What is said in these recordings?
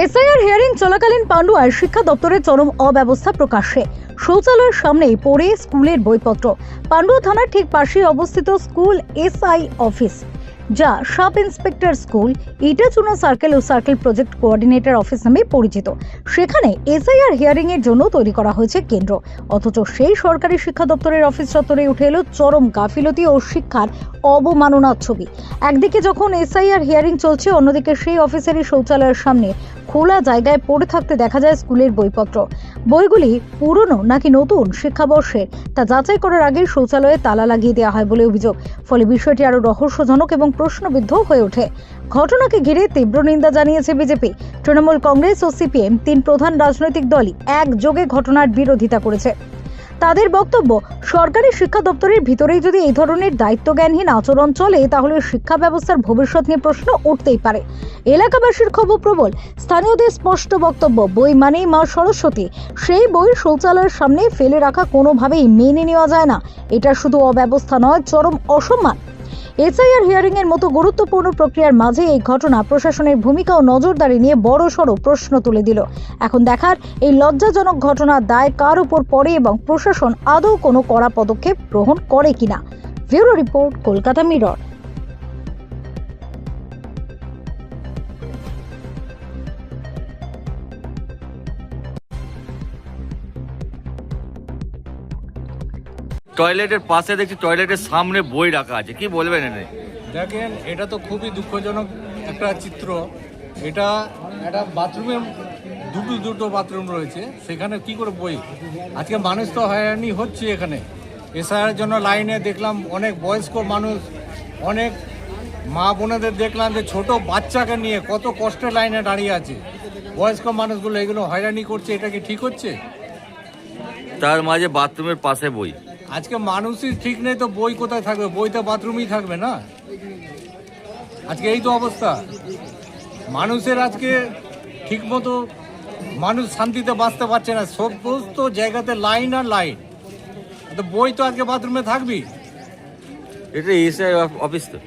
SIR hearing চলাকালীন পান্ডুয়ায় শিক্ষা দপ্তরের চরম অব্যবস্থা প্রকাশ্যে। শৌচালয়ের সামনেই পড়ে স্কুলের বইপত্র। পান্ডুয়া থানার ঠিক পাশেই অবস্থিত স্কুল এসআই অফিস। যা sub inspector school Itachuna circle ও সার্কেল প্রজেক্ট কোঅর্ডিনেটর অফিস নামে পরিচিত। সেখানে এসআইআর হিয়ারিং এর জন্য তৈরি করা হয়েছে কেন্দ্র। অথচ সেই সরকারি শিক্ষা দপ্তরের অফিস চত্বরে উঠে এলো চরম গাফিলতি ও শিক্ষার অবমাননার ছবি। একদিকে যখন এসআইআর হিয়ারিং চলছে, অন্যদিকে সেই অফিসেরই শৌচালয়ের সামনে খোলা জায়গায় পড়ে থাকতে দেখা যায় স্কুলের বইপত্র। বইগুলি পুরনো নাকি নতুন শিক্ষাবর্ষের তা যাচাই করার আগে শৌচালয়ে তালা লাগিয়ে দেওয়া হয় বলে অভিযোগ। ফলে বিষয়টি আরও রহস্যজনক এবং প্রশ্নবিদ্ধ হয়ে ওঠে। ঘটনাকে ঘিরে তীব্র নিন্দা জানিয়েছে বিজেপি। তৃণমূল কংগ্রেস ও সিপিএম, তিন প্রধান রাজনৈতিক দলই একযোগে ঘটনার বিরোধিতা করেছে। তাদের বক্তব্য, সরকারি শিক্ষা দপ্তরের ভিতরেই যদি এই ধরনের দায়িত্বজ্ঞানহীন আচরণ চলে, তাহলে শিক্ষা ব্যবস্থার ভবিষ্যৎ নিয়ে প্রশ্ন উঠতেই পারে। এলাকাবাসীর খবর প্রবল। স্থানীয়দের স্পষ্ট বক্তব্য, বই মানেই মা সরস্বতী। সেই বই শৌচালয়ের সামনে ফেলে রাখা কোনোভাবেই মেনে নেওয়া যায় না। এটা শুধু অব্যবস্থা নয়, চরম অসম্মান। এসআইআর হিয়ারিং এর মতো গুরুত্বপূর্ণ প্রক্রিয়ার মাঝে এই ঘটনা প্রশাসনের ভূমিকা ও নজরদারি নিয়ে বড় সড় প্রশ্ন তুলে দিল। এখন দেখার এই লজ্জাজনক ঘটনা দায় কার উপর পড়ে এবং প্রশাসন আদৌ কোনো কড়া পদক্ষেপ গ্রহণ করে কিনা? Bureau report, Kolkata Mirror. টয়লেটের পাশে দেখছি টয়লেটের সামনে বই রাখা আছে। কি বলবেন এনে? দেখেন এটা তো খুবই দুঃখজনক একটা চিত্র। এটা একটা বাথরুমে দুটো দুটো বাথরুম রয়েছে। সেখানে কি করে বই? আজকে মানুষ তো হয়রানি হচ্ছে এখানে। এসআইয়ের জন্য লাইনে দেখলাম অনেক বয়স্ক মানুষ অনেক মা বোনেদের দেখলাম যে ছোট বাচ্চাকে নিয়ে কত কষ্টের লাইনে দাঁড়িয়ে আছে। বয়স্ক মানুষগুলো এগুলো হয়রানি করছে এটা কি ঠিক হচ্ছে? তার মাঝে বাথরুমের পাশে বই। আজকে মানুষই ঠিক নেই তো বই কোথায় থাকবে? বই তো বাথরুমেই থাকবে না? আজকে এই তো অবস্থা। মানুষের আজকে ঠিক মতো মানুষ শান্তিতে বাঁচতে পারছে না। সমস্ত জায়গাতে লাইন আর লাইন। তো বই তো আজকে বাথরুমে থাকবি এটা এসআই অফিস তো।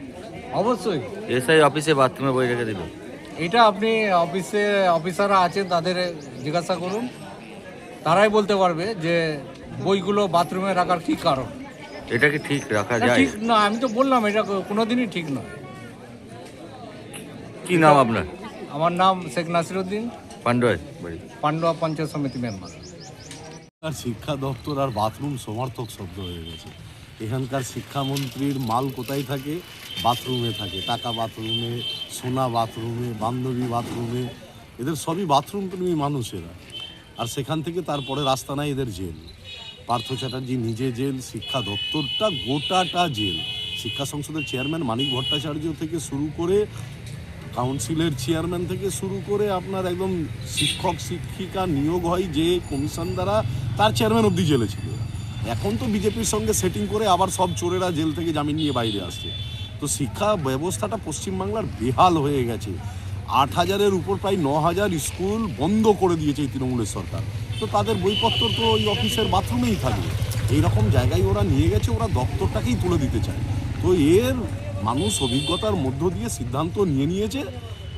অবশ্যই। এসআই অফিসে বাথরুমে বই রেখে দিল এটা আপনি অফিসে অফিসাররা আছেন তাদের জিজ্ঞাসা করুন। তারাই বলতে পারবে যে বইগুলো বাথরুমে রাখার কি কারণ। এটা কি ঠিক রাখা যায়? ঠিক না আমি তো বললাম এটা কোনোদিনই ঠিক নয়। কি নাম আপনার? আমার নাম শেখ নাসিরুদ্দিন। পান্ডয় বাড়ি। পান্ডুয়া পঞ্চায়েত সমিতি মেম্বার। আর শিক্ষা দপ্তর আর বাথরুম সমার্থক শব্দ হয়ে গেছে। এখানকার শিক্ষামন্ত্রীর মাল কোথায় থাকে? বাথরুমে থাকে। টাকা বাথরুমে সোনা বাথরুমে বান্ধবী বাথরুমে। এদের সবই বাথরুম প্রেমী মানুষেরা। আর সেখান থেকে তারপরে রাস্তা নাই এদের জেল। পার্থ চ্যাটার্জি নিজে জেল, শিক্ষা দপ্তরটা গোটাটা জেল। শিক্ষা সংসদের চেয়ারম্যান মানিক ভট্টাচার্য থেকে শুরু করে, কাউন্সিলের চেয়ারম্যান থেকে শুরু করে আপনার একদম শিক্ষক, শিক্ষিকা নিয়োগ হয় যে কমিশন দ্বারা তার চেয়ারম্যান অবধি জেলে ছিল। এখন তো বিজেপির সঙ্গে সেটিং করে আবার সব চোরেরা জেল থেকে জামিন নিয়ে বাইরে আসছে। তো শিক্ষা ব্যবস্থাটা পশ্চিমবাংলার বেহাল হয়ে গেছে। আট হাজারের উপর প্রায় ন হাজার স্কুল বন্ধ করে দিয়েছে এই তৃণমূলের সরকার। তো তাদের বইপত্র তো ওই অফিসের বাথরুমেই থাকবে। এইরকম জায়গায় ওরা নিয়ে গেছে, ওরা দপ্তরটাকেই তুলে দিতে চায়। তো এর মানুষ অভিজ্ঞতার মধ্য দিয়ে সিদ্ধান্ত নিয়ে নিয়েছে,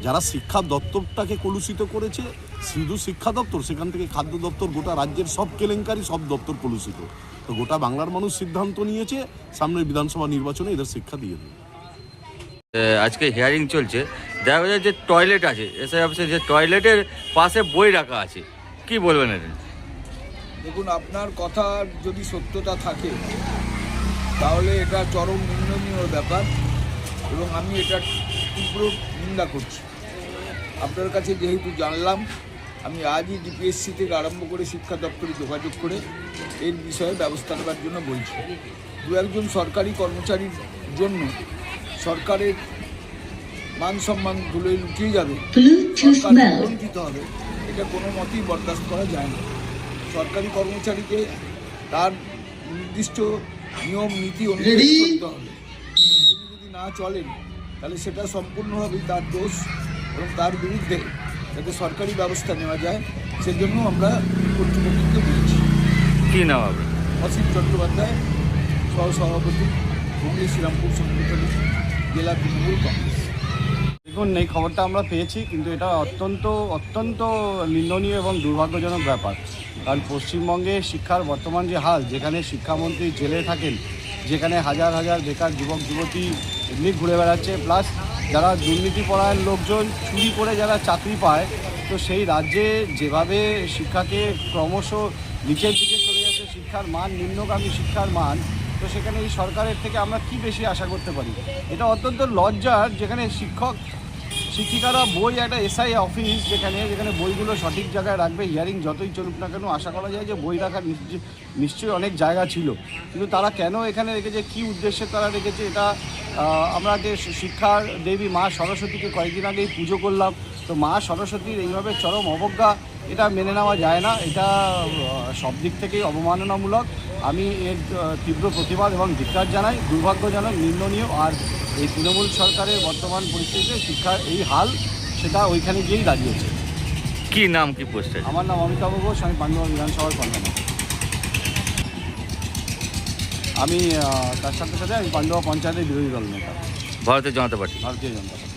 যারা শিক্ষা দপ্তরটাকে কলুষিত করেছে, শুধু শিক্ষা দপ্তর, সেখান থেকে খাদ্য দপ্তর, গোটা রাজ্যের সব কেলেঙ্কারি, সব দপ্তর কলুষিত। তো গোটা বাংলার মানুষ সিদ্ধান্ত নিয়েছে, সামনের বিধানসভা নির্বাচনে এদের শিক্ষা দিয়ে দেবে। আজকে হিয়ারিং চলছে। দেখা যায় যে টয়লেট আছে এসআই অফিসে যে টয়লেটের পাশে বই রাখা আছে। কি বলবেন এটা দেখুন, আপনার কথার যদি সত্যতা থাকে, তাহলে এটা চরম নিন্দনীয় ব্যাপার এবং আমি এটা তীব্র নিন্দা করছি। আপনার কাছে যেহেতু জানলাম, আমি আজই ডিপিএসসি থেকে আরম্ভ করে শিক্ষা দপ্তরে যোগাযোগ করে এর বিষয়ে ব্যবস্থা নেওয়ার জন্য বলছি। দু একজন সরকারি কর্মচারীর জন্য সরকারের মান সম্মান ধুলোয় লুটিয়ে যাবে। সরকার বঞ্চিত হবে। এটা কোনো মতেই বরদাস্ত করা যায় না। সরকারি কর্মচারীকে তার নির্দিষ্ট নিয়ম নীতি অনুযায়ী চলতে হবে। যদি না চলেন তাহলে সেটা সম্পূর্ণভাবেই তার দোষ এবং তার বিরুদ্ধে যাতে সরকারি ব্যবস্থা নেওয়া যায় সেজন্য আমরা কর্তৃপক্ষকে বলেছি। কি নাম হবে? অসীম চট্টোপাধ্যায় সহসভাপতি হুগলি শ্রীরামপুর সংগঠনের জেলা তৃণমূল কংগ্রেস। দেখুন, এই খবরটা আমরা পেয়েছি, কিন্তু এটা অত্যন্ত অত্যন্ত নিন্দনীয় এবং দুর্ভাগ্যজনক ব্যাপার। কারণ পশ্চিমবঙ্গে শিক্ষার বর্তমান যে হাল, যেখানে শিক্ষামন্ত্রী জেলে থাকেন, যেখানে হাজার হাজার বেকার যুবক, যুবতী এমনি ঘুরে বেড়াচ্ছে, প্লাস যারা দুর্নীতিপরায়ণ লোকজন, চুরি করে যারা চাকরি পায়, তো সেই রাজ্যে যেভাবে শিক্ষাকে ক্রমশ নিচের দিকে চলে যাচ্ছে, শিক্ষার মান নিম্নগামী শিক্ষার মান, তো সেখানে এই সরকারের থেকে আমরা কি বেশি আশা করতে পারি? এটা অত্যন্ত লজ্জার, যেখানে শিক্ষক শিক্ষিকারা বই একটা এসআই অফিস যেখানে যেখানে বইগুলো সঠিক জায়গায় রাখবে ইয়ারিং যতই চলুক না কেন, আশা করা যায় যে বই রাখার নিশ্চয়- নিশ্চয়ই অনেক জায়গা ছিল। কিন্তু তারা কেন এখানে রেখেছে, কি উদ্দেশ্যে তারা রেখেছে, এটা আমরা যে শিক্ষার দেবী মা সরস্বতীকে কয়েকদিন আগেই পুজো করলাম। তো মা সরস্বতীর এইভাবে চরম অবজ্ঞা এটা মেনে নেওয়া যায় না। এটা সব দিক থেকেই অবমাননামূলক। আমি এর তীব্র প্রতিবাদ এবং ধিক্কার জানাই দুর্ভাগ্যজনক নিন্দনীয়। আর এই তৃণমূল সরকারের বর্তমান পরিস্থিতিতে শিক্ষার এই হাল সেটা ওইখানে গিয়েই দাঁড়িয়েছে। কি নাম কি পোস্টার আমার নাম অমিতাভ ঘোষ আমি পান্ডুয়া বিধানসভার পান্ডব আমি তার সাথে সাথে আমি পান্ডুয়া পঞ্চায়েতের বিরোধী দল নেতা। ভারতীয় জনতা পার্টি। ভারতীয় জনতা পার্টি।